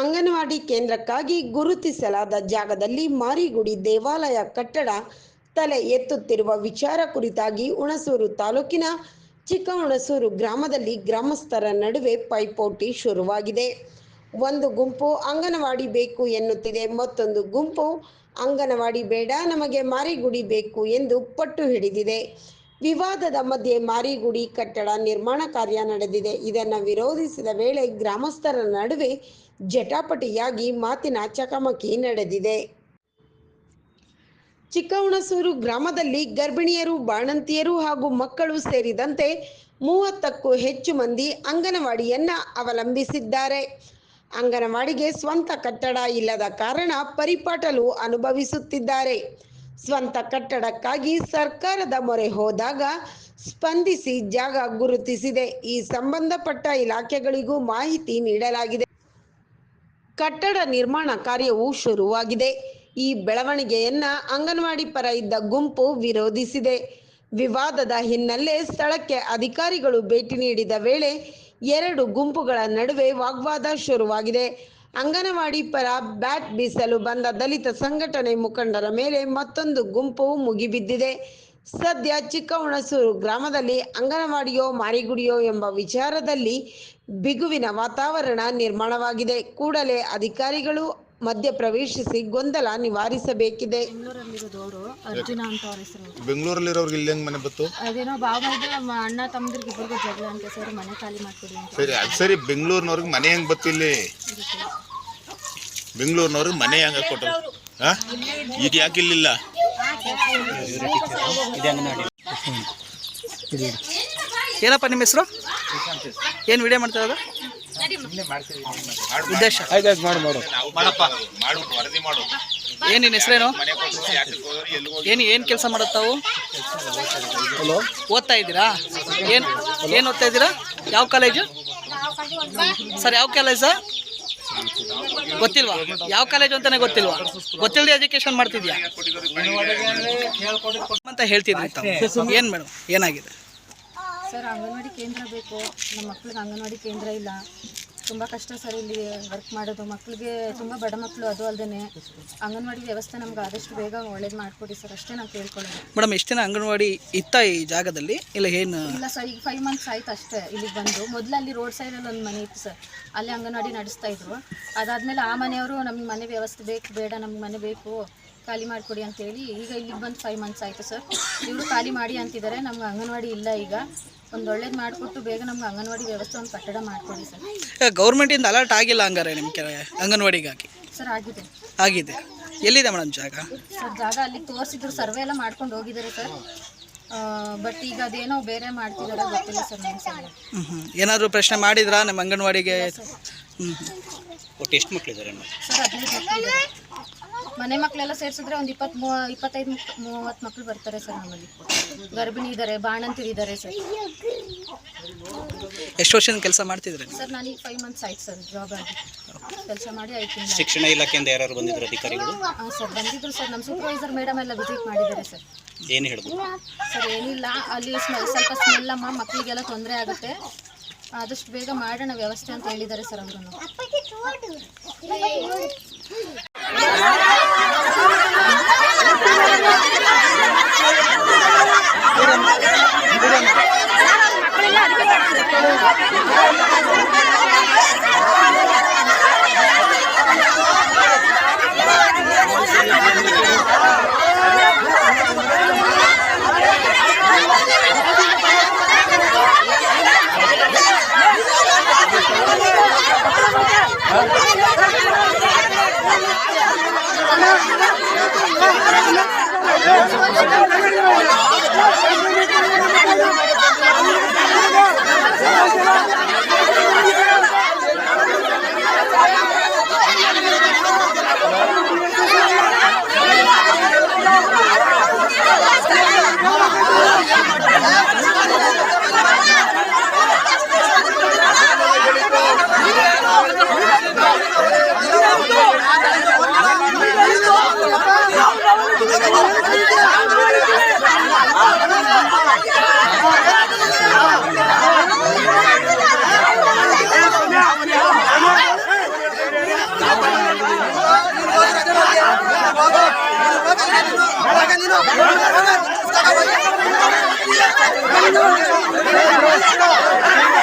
ಅಂಗನವಾಡಿ ಕೇಂದ್ರಕ್ಕಾಗಿ ಗುರುತಿಸಲಾದ ಜಾಗದಲ್ಲಿ ಮಾರಿಗುಡಿ ದೇವಾಲಯ ಕಟ್ಟಡ ತಲೆ ಎತ್ತುತ್ತಿರುವ ವಿಚಾರ ಕುರಿತಾಗಿ ಹುಣಸೂರು ತಾಲೂಕಿನ ಚಿಕ್ಕ ಹುಣಸೂರು ಗ್ರಾಮದಲ್ಲಿ ಗ್ರಾಮಸ್ಥರ ನಡುವೆ ಪೈಪೋಟಿ ಶುರುವಾಗಿದೆ. ಒಂದು ಗುಂಪು ಅಂಗನವಾಡಿ ಬೇಕು ಎನ್ನುತ್ತಿದೆ. ಮತ್ತೊಂದು ಗುಂಪು ಅಂಗನವಾಡಿ ಬೇಡ, ನಮಗೆ ಮಾರಿಗುಡಿ ಬೇಕು ಎಂದು ಪಟ್ಟು ಹಿಡಿದಿದೆ. ವಿವಾದದ ಮಧ್ಯೆ ಮಾರಿಗುಡಿ ಕಟ್ಟಡ ನಿರ್ಮಾಣ ಕಾರ್ಯ ನಡೆದಿದೆ. ಇದನ್ನು ವಿರೋಧಿಸಿದ ವೇಳೆ ಗ್ರಾಮಸ್ಥರ ನಡುವೆ ಜಟಾಪಟಿಯಾಗಿ ಮಾತಿನ ಚಕಮಕಿ ನಡೆದಿದೆ. ಚಿಕ್ಕಹುಣಸೂರು ಗ್ರಾಮದಲ್ಲಿ ಗರ್ಭಿಣಿಯರು, ಬಾಣಂತಿಯರು ಹಾಗೂ ಮಕ್ಕಳು ಸೇರಿದಂತೆ ಮೂವತ್ತಕ್ಕೂ ಹೆಚ್ಚು ಮಂದಿ ಅಂಗನವಾಡಿಯನ್ನ ಅವಲಂಬಿಸಿದ್ದಾರೆ. ಅಂಗನವಾಡಿಗೆ ಸ್ವಂತ ಕಟ್ಟಡ ಇಲ್ಲದ ಕಾರಣ ಪರಿಪಾಟಲು ಅನುಭವಿಸುತ್ತಿದ್ದಾರೆ. ಸ್ವಂತ ಕಟ್ಟಡಕ್ಕಾಗಿ ಸರ್ಕಾರದ ಮೊರೆ ಹೋದಾಗ ಸ್ಪಂದಿಸಿ ಜಾಗ ಗುರುತಿಸಿದೆ. ಈ ಸಂಬಂಧಪಟ್ಟ ಇಲಾಖೆಗಳಿಗೂ ಮಾಹಿತಿ ನೀಡಲಾಗಿದೆ. ಕಟ್ಟಡ ನಿರ್ಮಾಣ ಕಾರ್ಯವು ಶುರುವಾಗಿದೆ. ಈ ಬೆಳವಣಿಗೆಯನ್ನ ಅಂಗನವಾಡಿ ಪರ ಇದ್ದ ಗುಂಪು ವಿರೋಧಿಸಿದೆ. ವಿವಾದದ ಹಿನ್ನೆಲೆ ಸ್ಥಳಕ್ಕೆ ಅಧಿಕಾರಿಗಳು ಭೇಟಿ ನೀಡಿದ ವೇಳೆ ಎರಡು ಗುಂಪುಗಳ ನಡುವೆ ವಾಗ್ವಾದ ಶುರುವಾಗಿದೆ. ಅಂಗನವಾಡಿ ಪರ ಬ್ಯಾಟ್ ಬೀಸಲು ಬಂದ ದಲಿತ ಸಂಘಟನೆ ಮುಖಂಡರ ಮೇಲೆ ಮತ್ತೊಂದು ಗುಂಪು ಮುಗಿಬಿದ್ದಿದೆ. ಸದ್ಯ ಚಿಕ್ಕಹುಣಸೂರು ಗ್ರಾಮದಲ್ಲಿ ಅಂಗನವಾಡಿಯೋ ಮಾರಿಗುಡಿಯೋ ಎಂಬ ವಿಚಾರದಲ್ಲಿ ಬಿಗುವಿನ ವಾತಾವರಣ ನಿರ್ಮಾಣವಾಗಿದೆ. ಕೂಡಲೇ ಅಧಿಕಾರಿಗಳು ಮಧ್ಯ ಪ್ರವೇಶಿಸಿ ಗೊಂದಲ ನಿವಾರಿಸಬೇಕಿದೆ. ಬೆಂಗಳೂರಲ್ಲಿರೋದು ಅವರು ಅರ್ಜುನ ಅಂತ ಅವ್ರ ಹೆಸರು. ಬೆಂಗಳೂರಲ್ಲಿರೋರ್ಗೆ ಇಲ್ಲಿ ಹೆಂಗ್ ಮನೆ ಬತ್ತು ಅದೇನೋ ಬಾವ ಇದೆ ಅಣ್ಣ ತಮ್ಮದ್ರಿಗೆ ಇಬ್ಬರಿಗೂ ಜಗಳ ಅಂತ ಸರ್ ಮನೆ ಖಾಲಿ ಮಾಡ್ಕೊಡಿ ಅಂತ. ಸರಿ ಅದು ಸರಿ ಬೆಂಗಳೂರಿನವ್ರಿಗೆ ಮನೆ ಹೆಂಗ್ ಬತ್ತು ಇಲ್ಲಿ? ಬೆಂಗಳೂರಿನವ್ರಿಗೆ ಮನೆ ಹೆಂಗ ಕೊಟ್ಟರು? ಹಾ? ಈಗ ಯಾಕೆ ಇಲ್ಲಿಲ್ಲ? ಏನಪ್ಪ ನಿಮ್ಮ ಹೆಸರು? ಏನು ವಿಡಿಯೋ ಮಾಡ್ತಾ ಇರೋದು? ಉದ್ದೇಶ. ಮಾಡಪ್ಪ ಮಾಡು ಮಾಡು. ಏನು ನಿನ್ನ ಹೆಸರೇನು? ಮನೆ ಕೊಟ್ಟು ಯಾಕೆ ಹೋದ್ರು ಎಲ್ಲಿ ಏನು ಏನು ಕೆಲಸ ಮಾಡುತ್ತಾವು ಹಲೋ ಓದ್ತಾ ಇದ್ದೀರಾ? ಏನು ಏನು ಓದ್ತಾ ಇದ್ದೀರಾ? ಯಾವ ಕಾಲೇಜು ಸರ್ ಯಾವ ಕಾಲೇಜ್ ಗೊತ್ತಿಲ್ವಾ? ಯಾವ ಕಾಲೇಜು ಅಂತಾನೆ ಗೊತ್ತಿಲ್ವಾ? ಗೊತ್ತಿಲ್ಲದೆ ಎಜುಕೇಶನ್ ಮಾಡ್ತಿದ್ಯಾ? ಅಂತ ಹೇಳ್ತಿದ್ರು ಏನ್ ಏನು ಮೇಡಮ್? ಏನಾಗಿದೆ? ಸರ್ ಅಂಗನವಾಡಿ ಕೇಂದ್ರ ಬೇಕು. ನಮ್ಮ ಮಕ್ಳಿಗೆ ಅಂಗನವಾಡಿ ಕೇಂದ್ರ ಇಲ್ಲ. ತುಂಬ ಕಷ್ಟ ಸರ್ ಇಲ್ಲಿ ವರ್ಕ್ ಮಾಡೋದು. ಮಕ್ಳಿಗೆ ತುಂಬ ಬಡ ಮಕ್ಕಳು ಅದು ಅಲ್ಲದೆ ಅಂಗನವಾಡಿ ವ್ಯವಸ್ಥೆ ನಮ್ಗೆ ಆದಷ್ಟು ಬೇಗ ಒಳ್ಳೇದು ಮಾಡಿಕೊಡಿ ಸರ್. ಅಷ್ಟೇ ನಾವು ಕೇಳ್ಕೊಳ್ಳೋದು. ಮೇಡಮ್ ಎಷ್ಟು ದಿನ ಅಂಗನವಾಡಿ ಇತ್ತ ಈ ಜಾಗದಲ್ಲಿ? ಇಲ್ಲ ಏನು? ಇಲ್ಲ ಸರ್ ಈಗ ಫೈವ್ ಮಂತ್ಸ್ ಆಯ್ತು ಅಷ್ಟೇ ಇಲ್ಲಿಗೆ ಬಂದು. ಮೊದಲು ಅಲ್ಲಿ ರೋಡ್ ಸೈಡಲ್ಲಿ ಒಂದು ಮನೆ ಇತ್ತು ಸರ್. ಅಲ್ಲಿ ಅಂಗನವಾಡಿ ನಡೆಸ್ತಾ ಇದ್ರು. ಅದಾದಮೇಲೆ ಆ ಮನೆಯವರು ನಮ್ಗೆ ಮನೆ ವ್ಯವಸ್ಥೆ ಬೇಕು ಬೇಡ ನಮ್ಗೆ ಮನೆ ಬೇಕು ಖಾಲಿ ಮಾಡಿಕೊಡಿ ಅಂತೇಳಿ ಈಗ ಇಲ್ಲಿಗೆ ಬಂದು ಫೈವ್ ಮಂತ್ಸ್ ಆಯಿತು ಸರ್. ಇವರು ಖಾಲಿ ಮಾಡಿ ಅಂತಿದ್ದಾರೆ. ನಮ್ಗೆ ಅಂಗನವಾಡಿ ಇಲ್ಲ ಈಗ. ಒಂದು ಒಳ್ಳೇದು ಮಾಡಿಕೊಟ್ಟು ಬೇಗ ನಮ್ಗೆ ಅಂಗನವಾಡಿ ವ್ಯವಸ್ಥೆ ಒಂದು ಕಟ್ಟಡ ಮಾಡಿಕೊಡಿ ಸರ್. ಗೌರ್ಮೆಂಟಿಂದ ಅಲರ್ಟ್ ಆಗಿಲ್ಲ ಹಂಗಾರೆ ನಿಮ್ಮ ಕೆಳಗೆ ಅಂಗನವಾಡಿಗಾಗಿ? ಸರ್ ಆಗಿದೆ. ಆಗಿದೆ. ಎಲ್ಲಿದೆ ಮೇಡಮ್ ಜಾಗ? ಸರ್ ಜಾಗ ಅಲ್ಲಿ ತೋರಿಸಿದ್ರು ಸರ್ವೆ ಎಲ್ಲ ಮಾಡ್ಕೊಂಡು ಹೋಗಿದ್ದಾರೆ ಸರ್. ಬಟ್ ಈಗ ಅದೇನೋ ಬೇರೆ ಮಾಡ್ತಿದ್ದಾರೆ ಗೊತ್ತಿಲ್ಲ ಸರ್ ನಮ್ಮ ಸರ್ ಹ್ಞೂ ಹ್ಞೂ ಏನಾದರೂ ಪ್ರಶ್ನೆ ಮಾಡಿದ್ರಾ ನಮ್ಮ ಅಂಗನವಾಡಿಗೆ? ಹ್ಞೂ ಒಟ್ಟು ಎಷ್ಟು ಮಕ್ಕಳಿದ್ದಾರೆ ಸರ್ ಹದಿನೈದು ಮಕ್ಕಳಿದ್ದಾರೆ ಮನೆ ಮಕ್ಕಳೆಲ್ಲ ಸೇರಿಸಿದ್ರೆ ಒಂದು ಇಪ್ಪತ್ತು ಮೂವ ಇಪ್ಪತ್ತೈದು ಮೂವತ್ತು ಮಕ್ಕಳು ಬರ್ತಾರೆ ಸರ್ ನಮ್ಮಲ್ಲಿ. ಗರ್ಭಿಣಿ ಇದ್ದಾರೆ ಬಾಣಂತಿರು ಇದ್ದಾರೆ ಸರ್. ಎಷ್ಟು ವರ್ಷದಿಂದ ಕೆಲಸ ಮಾಡ್ತಿದ್ರೆ ಸರ್ ನಾನೀಗ ಫೈವ್ ಮಂತ್ಸ್ ಆಯ್ತು ಸರ್ ಜಾಬ್ ಆಗಿ. ಕೆಲಸ ಮಾಡಿ ಆಯ್ತು. ಶಿಕ್ಷಣ ಇಲಾಖೆಯಿಂದ ಯಾರು ಬಂದಿದ್ರು ಅಧಿಕಾರಿಗಳು? ಹಾಂ ಸರ್ ಬಂದಿದ್ರು ಸರ್ ನಮ್ಮ ಸೂಪರ್ವೈಸರ್ ಮೇಡಮ್ ಎಲ್ಲ ವಿಸಿಟ್ ಮಾಡಿದ್ದಾರೆ ಸರ್. ಏನು ಹೇಳಿದ್ರು ಸರ್ ಏನಿಲ್ಲ ಅಲ್ಲಿ ಸ್ಮೆಲ್ ಸ್ವಲ್ಪ ಸ್ಮೆಲ್ ಅಮ್ಮ ಮಕ್ಕಳಿಗೆಲ್ಲ ತೊಂದರೆ ಆಗುತ್ತೆ. ಆದಷ್ಟು ಬೇಗ ಮಾಡೋಣ ವ್ಯವಸ್ಥೆ ಅಂತ ಹೇಳಿದ್ದಾರೆ ಸರ್ ಅವರು. 拿着拿 টাকা